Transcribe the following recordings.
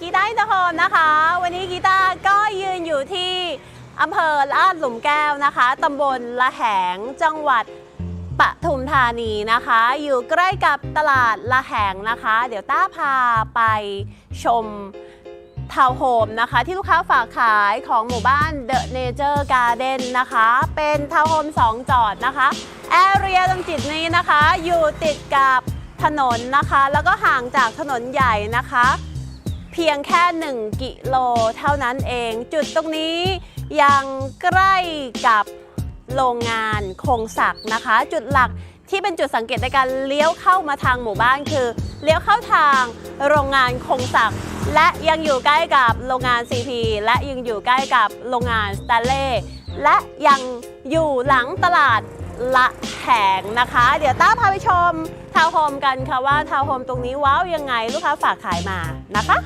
กีตาร์อินเตอร์โฮมนะคะ วันนี้กีตาร์ก็ยืนอยู่ที่อำเภอลาดหลุมแก้วนะคะตำบลละแหงจังหวัดปทุมธานีนะคะ อยู่ใกล้กับตลาดละแหงนะคะ เดี๋ยวต้าพาไปชมทาวน์โฮมนะคะ ที่ลูกค้าฝากขายของหมู่บ้าน The Nature Garden นะคะ เป็นทาวน์โฮม2 จอดนะคะ แอเรียตรงจิตนี้นะคะ อยู่ติดกับถนนนะคะ แล้วก็ห่างจากถนนใหญ่นะคะ เพียงแค่ 1 กิโลเท่านั้นเอง จุดตรงนี้ยังใกล้กับโรงงานคงศักดิ์นะคะ จุดหลักที่เป็นจุดสังเกตในการเลี้ยวเข้ามาทางหมู่บ้านคือ เลี้ยวเข้าทางโรงงานคงศักดิ์และยังอยู่ใกล้กับโรงงาน CP และยังอยู่ใกล้กับโรงงานส t ตเล่และยังอยู่หลังตลาดละแหงนะคะ เดี๋ยวต้าพาไปชมทาวน์โฮมกันค่ะว่าทาวน์โฮมตรงนี้ว้าวยังไงลูกค้าฝากขายมานะคะ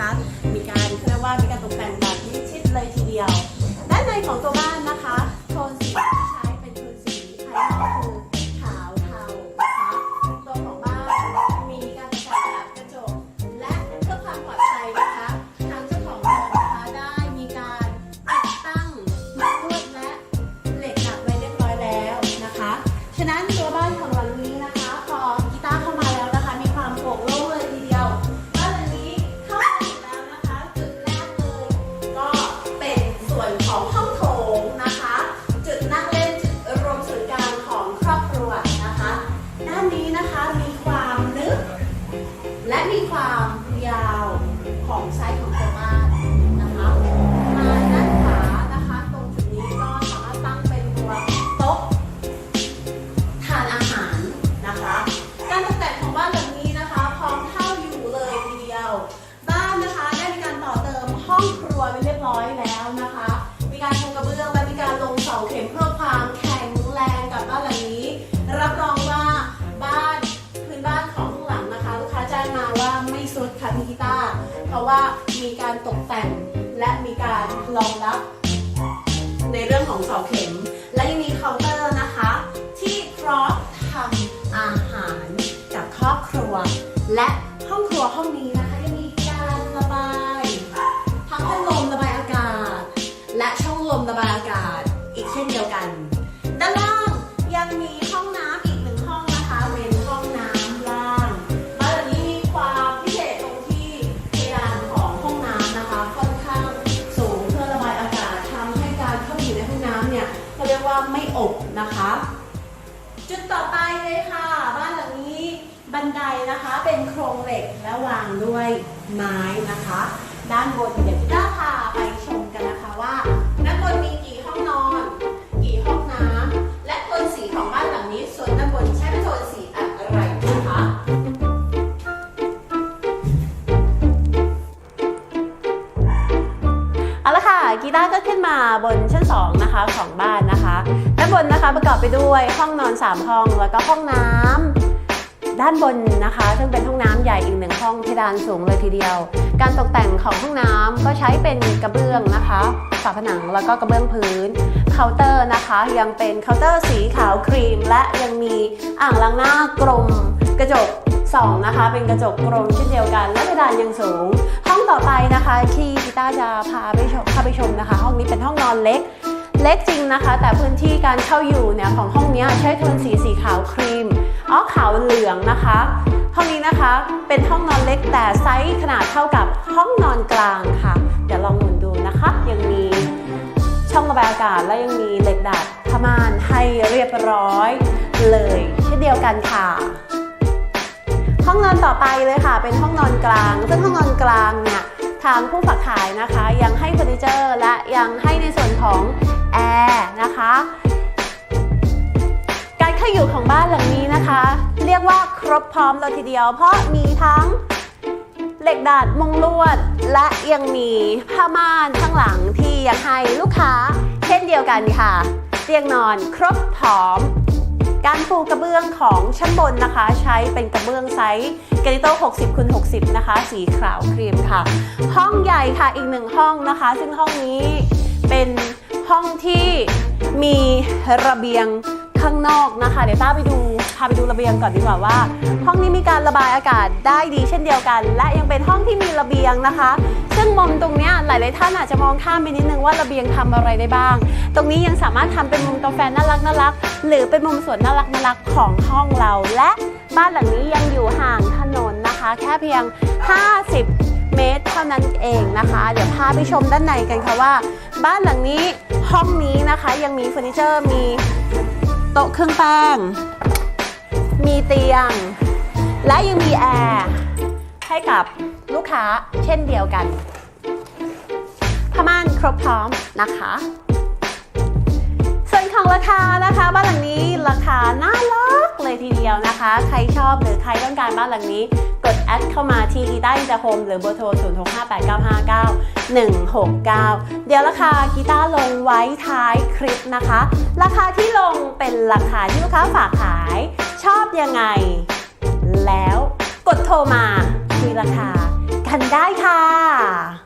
นะคะ มีการเรียกว่ามีการตกแต่งแบบมิดชิดเลยทีเดียว ด้านในของตัวบ้าน นะคะ มีความลึก และมีความยาวของไซส์ของตัว ว่ามีการตกแต่งและมีการรองรับ ในเรื่องของเสาเข็ม และยังมีเคาน์เตอร์นะคะ ที่พร้อมทำอาหารกับครอบครัว และห้องครัวห้องนี้นะคะยังมีการระบายทั้งพัดลมระบายอากาศ และช่องลมระบายอากาศ อีกเช่นเดียวกันด้าน ว่าไม่อบนะคะ จุดต่อไปเลยค่ะ บ้านหลังนี้บันไดนะคะเป็นโครงเหล็กและวางด้วยไม้นะคะ ด้านบน กีตาร์ก็ขึ้นมาบนชั้น2นะคะของบ้านนะคะด้านบนนะคะประกอบไปด้วยห้องนอน 3 ห้องแล้วก็ห้องน้ำด้านบนนะคะ ซึ่งเป็นห้องน้ำใหญ่อีกหนึ่งห้องเพดานสูงเลยทีเดียว การตกแต่งของห้องน้ำก็ใช้เป็นกระเบื้องนะคะฝาผนังแล้วก็กระเบื้องพื้นเคาน์เตอร์นะคะ ยังเป็นเคาน์เตอร์สีขาวครีม และยังมีอ่างล้างหน้ากลมกระจก สองนะคะ เป็นกระจกกลมเช่นเดียวกัน และเพดานยังสูง ห้องต่อไปนะคะที่พิต้าจะพาไปชมพาไปชมนะคะ ห้องนี้เป็นห้องนอนเล็ก เล็กจริงนะคะ แต่พื้นที่การเข้าอยู่เนี่ยของห้องนี้ใช้โทนสีสีขาวครีมอ๋อขาวเหลืองนะคะ ห้องนี้นะคะเป็นห้องนอนเล็กแต่ไซส์ขนาดเท่ากับห้องนอนกลางค่ะ เดี๋ยวลองหมุนดูนะคะ ยังมีช่องระบายอากาศและยังมีเหล็กดัดผ้าม่านให้เรียบร้อยเลยเช่นเดียวกันค่ะ ห้องนอนต่อไปเลยค่ะ เป็นห้องนอนกลาง ซึ่งห้องนอนกลางเนี่ยทางผู้ฝากขายนะคะ ยังให้เฟอร์นิเจอร์ และยังให้ในส่วนของแอร์นะคะการเข้าอยู่ของบ้านหลังนี้นะคะ เรียกว่าครบพร้อมเลยทีเดียว เพราะมีทั้งเหล็กดัดมุงลวด และยังมีผ้าม่านข้างหลังที่ยังให้ลูกค้า เช่นเดียวกันค่ะเตียงนอนครบพร้อม การปูกระเบื้องของชั้นบนนะคะ ใช้เป็นกระเบื้องไซส์กริโต้60คูณ60 นะคะ สีขาวครีมค่ะ ห้องใหญ่ค่ะอีกหนึ่งห้องนะคะ ซึ่งห้องนี้เป็นห้องที่มีระเบียง ข้างนอกนะคะ เดี๋ยวต้าไปดูพาไปดูระเบียงก่อนดีกว่าว่า ห้องนี้มีการระบายอากาศได้ดีเช่นเดียวกัน และยังเป็นห้องที่มีระเบียงนะคะ ซึ่งมุมตรงนี้ยหลาย ๆ ท่านอาจจะมองข้ามไปนิดนึงว่าระเบียงทำอะไรได้บ้าง ตรงนี้ยังสามารถทำเป็นมุมกาแฟน่ารักน่ารักหรือเป็นมุมสวนน่ารักน่ารักของห้องเรา และบ้านหลังนี้ยังอยู่ห่างถนนนะคะ แค่เพียง 50เมตรเท่านั้นเองนะคะ เดี๋ยวพาไปชมด้านในกันค่ะว่า บ้านหลังนี้ห้องนี้นะคะยังมีเฟอร์นิเจอร์มี โต๊ะเครื่องแป้ง มีเตียง และยังมีแอร์ให้กับลูกค้าเช่นเดียวกันผ้าม่านครบพร้อมนะคะส่วนของราคานะคะบ้านหลังนี้ราคาน่ารักเลยทีเดียวนะคะ ใครชอบหรือใครต้องการบ้านหลังนี้ ดแอดเข้ามาที่กีตาร์อินเตอร์โฮมหรือเบอร์โทร 0 6 5 8 9 5 9 1 6 9 เดี๋ยวราคากีตาร์ลงไว้ท้ายคลิปนะคะ ราคาที่ลงเป็นราคาที่ลูกค้าฝากขาย ชอบยังไง แล้วกดโทรมาคุยราคากันได้ค่ะ